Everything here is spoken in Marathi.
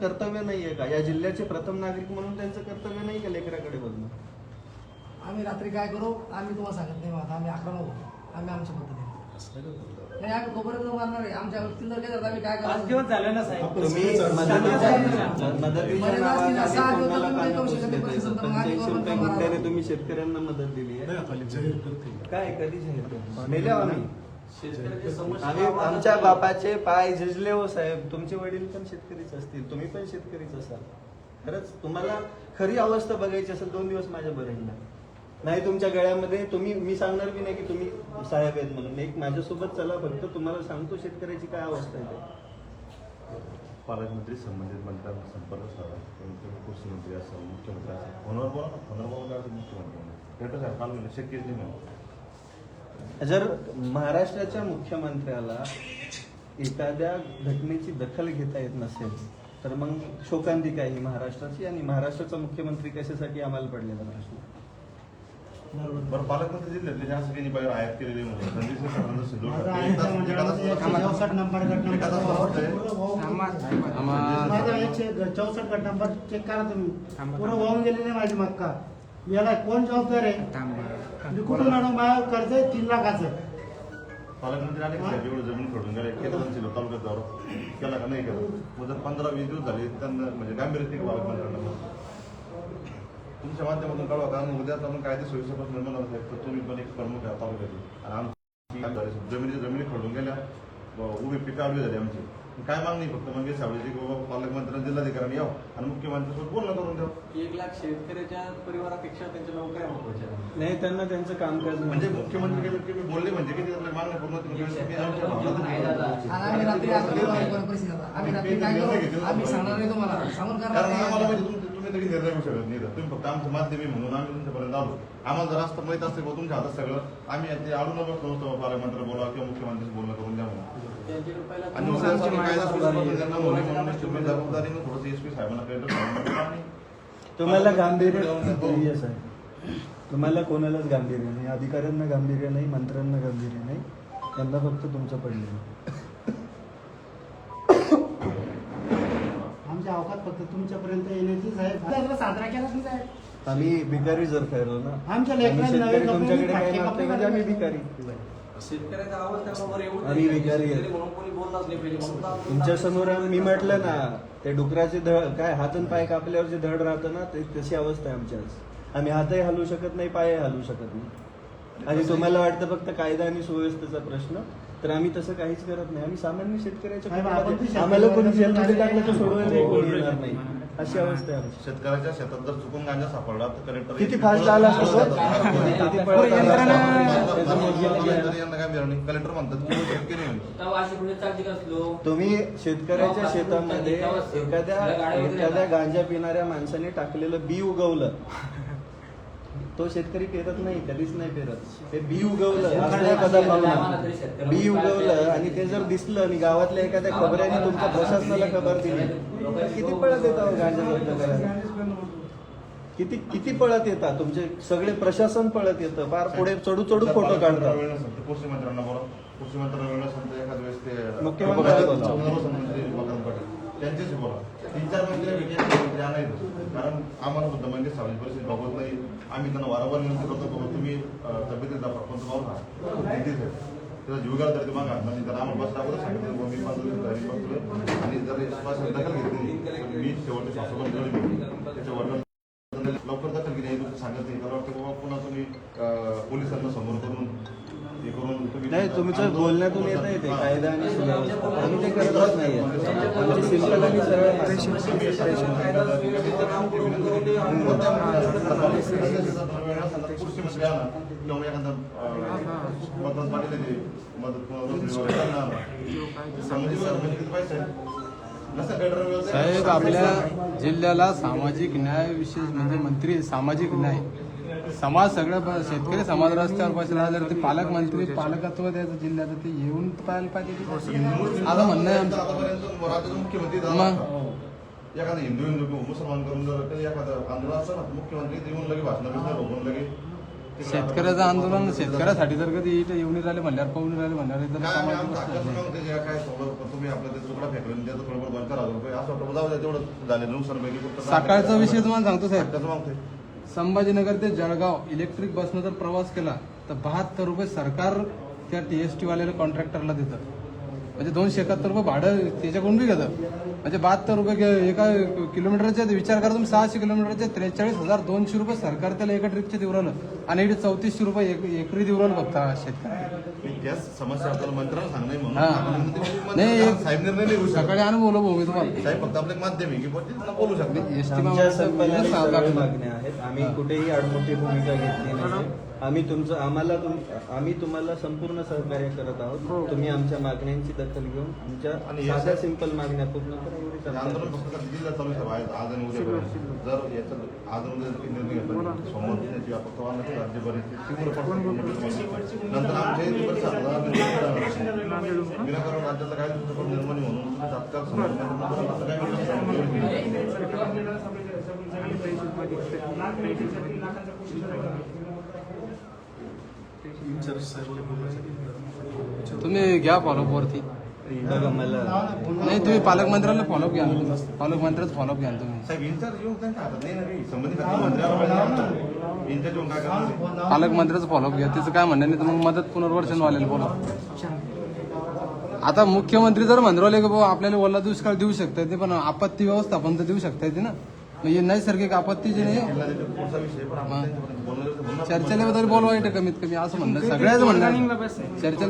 कर्तव्य नाहीये का? या जिल्ह्याचे प्रथम नागरिक म्हणून त्यांचं कर्तव्य नाही का लेकराकडे बघणं? आम्ही रात्री काय करू? आम्ही तुम्हाला सांगत नाही आता आम्ही अकरा होतो आम्ही आमच्या पद्धतीने. नाही आम्ही खोबरच मारणार आहे. आमच्या काय आम्ही काय पाच दिवस करायचं झाले ना साहेब. तुम्ही मदतीच्या मदतीच्या नावाखाली पुण्याला कानापूस देताय. पंच्याऐंशी रुपये गुंठ्याने तुम्ही शेतकऱ्यांना मदत दिली आहे. काय कधी जाहीर केलं? मेल्यावर आम्ही. आम्ही आमच्या बापाचे पाय झिजले हो साहेब. तुमचे वडील पण शेतकरीच असतील तुम्ही पण शेतकरीच असाल. खरंच तुम्हाला खरी अवस्था बघायची असेल दोन दिवस माझ्या बरेंना नाही तुमच्या गळ्यामध्ये तुम्ही मी सांगणार बी नाही की तुम्ही साहेब आहेत म्हणून. एक माझ्यासोबत चला फक्त तुम्हाला सांगतो शेतकऱ्याची काय अवस्था आहे ते. पालकमंत्री संबंधित मंत्र्यांना संपर्क साधा. कृषीमंत्री असं मुख्यमंत्री असं फोनवर बोला ना फोनवर बोला मुख्यमंत्री भेटत आहे काल शक्यच नाही. म्हणून जर महाराष्ट्राच्या मुख्यमंत्र्याला एखाद्या घटनेची दखल घेता येत नसेल तर मग शोकांतिका ही महाराष्ट्राची आणि महाराष्ट्राचा मुख्यमंत्री कशासाठी आम्हाला पडलेला प्रश्न? बरं पालकमंत्री जिल्ह्यातले जे असं काही बाहेर आयात केलेले म्हणजे म्हणजे चौसष्ट गट नंबर चेक करा तुम्ही. पूर्ण वाहून गेलेली माझी मक्का. याला कोण जबाबदार आहे? मी कुठून आणू? माझ्या कर्ज आहे तीन लाखाचं. पालकमंत्री आले की एवढं जमीन सोडून गेले. केलं त्यांनी तालुक्यात दौरा केला का नाही केला? मग जर पंधरा वीस दिवस झाले त्यांना म्हणजे गांभीर्य पालकमंत्र्यांना तुमच्या माध्यमातून कळवा कारण उद्या आपण कायदे सोयीसपासून निर्माण साहेब तर तुम्ही पण एक प्रमुख आहे तालुक्यातील. आणि आमची? जमिनीच्या जमिनी खडून गेल्या. उभी पिकं आडवी झाली आमची. काय मागणी फक्त म्हणजे सावळीची की बाबा पालकमंत्र्यांना जिल्हाधिकाऱ्यांनी यावं आणि मुख्यमंत्र्यांसोबत बोलणं करून द्यावं एक लाख शेतकऱ्याच्या परिवारापेक्षा त्यांच्या नोकऱ्या महत्त्वाच्या. नाही त्यांना त्यांचं कामकाज म्हणजे मुख्यमंत्री बोलले म्हणजे की आपल्या मागण्या पूर्ण आम्ही सांगणार नाही तुम्हाला. तुम्ही तरी निर्णय घेऊ शकत नाही. तुम्ही फक्त आमचं माध्यमी म्हणून आम्ही तुमच्यापर्यंत आलो. आम्हाला जर असतं माहीत असतं बुवा तुमच्या हातात सगळं आम्ही ते आडून बसलो नसतो पालकमंत्री बोला किंवा मुख्यमंत्र्यांशी बोलणं करून द्या म्हणून. आणि उद्या आम्ही कायदा सुव्यवस्था त्यांना म्हणून म्हणून तुम्ही जबाबदारीनं थोडंसं एस पी साहेबांना तुम्हाला गांभीर्य. तुम्हाला कोणालाच गांभीर्य नाही. अधिकाऱ्यांना गांभीर्य नाही मंत्र्यांना गांभीर्य नाही. त्यांना फक्त तुमचं पडलेलं आमच्या अवकात फक्त तुमच्यापर्यंत येण्याची साहेब त्याला साजरा केला साहेब आम्ही भिकारी जर ठरलो ना आमच्या लेकरांना शेतकरी तुमच्याकडे काय मागते म्हणजे आम्ही भिकारी शेतकऱ्याचा आवाज त्याबरोबर एवढं आम्ही विचारी आहे. म्हणून कोणी बोललाच नाही पाहिजे. म्हणून आपण- तुमच्यासमोर मी म्हटलं ना ते डुकराचे धड काय हात आणि पाय कापल्यावर जे धड राहतं ना ते तशी अवस्था आहे आमची आज. आम्ही हातही हलवू शकत नाही पायही हलवू शकत नाही. आणि तुम्हाला वाटतं फक्त कायदा आणि सुव्यवस्थेचा प्रश्न? तर आम्ही तसं काहीच करत नाही. आम्ही सामान्य शेतकऱ्याच्या साहेब, आपण कुटुंबात- ती आम्हाला कोणी शेतकरी जेलमध्ये वर्गाची टाकलं तर सोडवायला कोणी येणार नाही. अशी अवस्था आहे आमची. शेतकऱ्याच्या शेतात जर चुकून गांजा सापडला. तर कलेक्टर किती फास्ट आला असतो तो? किती- किती पळत आला असतो? त्याचं मोजमाप घ्या. कलेक्टर म्हणतात की शक्य नाही म्हणतात. तुम्ही शेतकऱ्याच्या शेतामध्ये एखाद्या एखाद्या गांजा पिणाऱ्या माणसाने टाकलेलं बी उगवलं. तो शेतकरी पेरत नाही कधीच नाही पेरत. ते बी उगवलं असं एखादा पाहुणा. बी उगवलं आणि ते जर दिसलं आणि गावातल्या एखाद्या खबऱ्याने तुमच्या प्रशासनाला खबर दिली तर किती पळत येतात गांजा बंद करायला? किती किती पळत येतात? तुमचे सगळे प्रशासन पळत येतं. फार पुढे चढू चढू फोटो काढतात. मुख्यमंत्री त्यांच्याशी बोला. तीन चार मंत्री वेगळे मंत्री आणायचं कारण आम्हाला सुद्धा म्हणजे सामाजिक परिस्थिती बघत नाही. आम्ही त्यांना वारंवार विनंती करतो बाबा तुम्ही अं, तब्येतीचा पण पाहू नका कितीच आहे. त्याचा जीव गेला तरी ते मागा म्हणजे जर आम्हाला बस टाकलं सांगितलं बुवा मी पाच दिवस घरी बसलोय आणि जर श्वास दखल घेतली मी शेवटच्या गळली त्याच्या वडिलांना आमचं बोलण्यातून येत आहे ते कायदा आणि सुव्यवस्था. आम्ही ते करतच नाही आमची सिंपल आणि सरळ साहेब आपल्या जिल्ह्याला सामाजिक न्याय विशेष म्हणजे मंत्री सामाजिक न्याय. समाज सगळं ब- शेतकरी समाज रस्त्यावर बसला जर ते पालकमंत्री पालकत्व द्यायचं जिल्ह्याचं ते येऊन पाहायला पाहिजे. आता म्हणणं आहे आतापर्यंत मुख्यमंत्री मग? एखादा हिंदू हिंदू मुसलमान करून जर एखादा आंदोलन असतं ना मुख्यमंत्री येऊन लगे भाषण लगे शेतकऱ्याचं आंदोलन शेतकऱ्यासाठी जर कधी इथं येऊन राहिले म्हणल्यावर पाहून राहिले म्हणल्यावर असं फक्त सकाळचा विषय तुम्हाला सांगतो साहेब. संभाजीनगर ते जळगाव इलेक्ट्रिक बसनं जर प्रवास केला तर बहात्तर रुपये सरकार त्या टी एस टीवाल्याला कॉन्ट्रॅक्टरला देतं म्हणजे दोनशे एकाहत्तर रुपये भाडं त्याच्याकडून बी घेतं म्हणजे बहात्तर रुपये एका किलोमीटरचे विचार करा तुम्ही सहाशे किलोमीटरचे त्रेचाळीस हजार दोनशे रुपये सरकार त्याला एका ट्रिपचे देऊ राहिलं. आणि इथे चौतीसशे रुपये एक एकरी देऊ राहिलं फक्त शेतकरी समस्या आपल्याला सांगणे म्हणून. नाही, एक- साहेब निर्णय घेऊ. सकाळी अनुभवलं भाऊ मी तुम्हाला. साहेब फक्त आपलं माध्यम आहे की बोलू शकतो मागण्या आहेत. आम्ही कुठेही आडमोठी भूमिका घेतली नाही आम्ही तुमचं आम्हाला तुम- आम्ही तुम्हाला संपूर्ण सहकार्य करत आहोत. तुम्ही आमच्या मागण्यांची दखल घेऊन आमच्या आणि या- साध्या सिंपल मागण्या पूर्ण करा एवढीच हे आमची आंदोलन फक्त आता जिल्ह्यात चालू आहे साहेब. आज आणि उद्या जर याचं आज आणि उद्या निर्णय घेतला. तीव्र. नंतर विनाकारण काय दुसरं निर्माण म्हणून तात्काळ तुम्ही घ्या फॉलोअप वरती. नाही तुम्ही पालकमंत्र्याला फॉलोअप घ्या ना तुम्ही. पालकमंत्र्याच फॉलोअप घ्या ना तुम्ही. पालकमंत्र्याचं फॉलोअप घ्या. त्याचं काय म्हणणं नाही तर मग मदत पुनर्वसन वालेल बोला. आता मुख्यमंत्री जर म्हणले की बाबा आपल्याला ओला दुष्काळ देऊ शकता येते पण आपत्ती व्यवस्थापन तर देऊ शकता येते ना. हे नैसर्गिक आपत्ती जे नाही तरी बोलवायचं कमीत कमी असं म्हणणं सगळ्याच म्हणणं चर्चेला